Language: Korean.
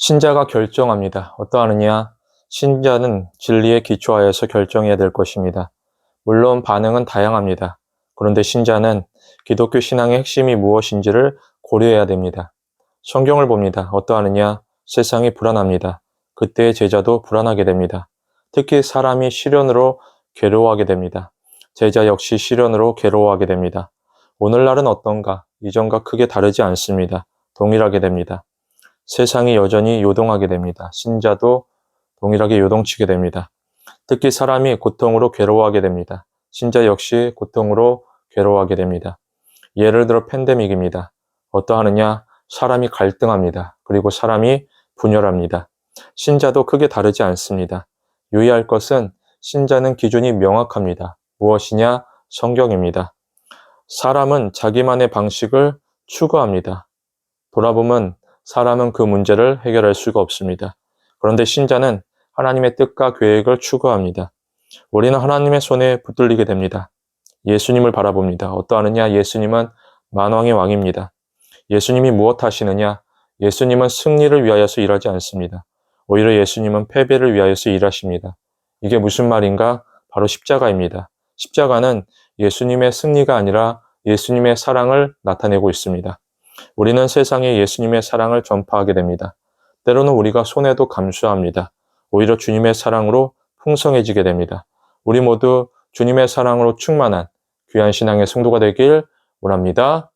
신자가 결정합니다. 어떠하느냐? 신자는 진리에 기초하여서 결정해야 될 것입니다. 물론 반응은 다양합니다. 그런데 신자는 기독교 신앙의 핵심이 무엇인지를 고려해야 됩니다. 성경을 봅니다. 어떠하느냐? 세상이 불안합니다. 그때의 제자도 불안하게 됩니다. 특히 사람이 시련으로 괴로워하게 됩니다. 제자 역시 시련으로 괴로워하게 됩니다. 오늘날은 어떤가? 이전과 크게 다르지 않습니다. 동일하게 됩니다. 세상이 여전히 요동하게 됩니다. 신자도 동일하게 요동치게 됩니다. 특히 사람이 고통으로 괴로워하게 됩니다. 신자 역시 고통으로 괴로워하게 됩니다. 예를 들어 팬데믹입니다. 어떠하느냐? 사람이 갈등합니다. 그리고 사람이 분열합니다. 신자도 크게 다르지 않습니다. 유의할 것은 신자는 기준이 명확합니다. 무엇이냐? 성경입니다. 사람은 자기만의 방식을 추구합니다. 돌아보면 사람은 그 문제를 해결할 수가 없습니다. 그런데 신자는 하나님의 뜻과 계획을 추구합니다. 우리는 하나님의 손에 붙들리게 됩니다. 예수님을 바라봅니다. 어떠하느냐? 예수님은 만왕의 왕입니다. 예수님이 무엇 하시느냐? 예수님은 승리를 위하여서 일하지 않습니다. 오히려 예수님은 패배를 위하여서 일하십니다. 이게 무슨 말인가? 바로 십자가입니다. 십자가는 예수님의 승리가 아니라 예수님의 사랑을 나타내고 있습니다. 우리는 세상에 예수님의 사랑을 전파하게 됩니다. 때로는 우리가 손해도 감수합니다. 오히려 주님의 사랑으로 풍성해지게 됩니다. 우리 모두 주님의 사랑으로 충만한 귀한 신앙의 성도가 되길 원합니다.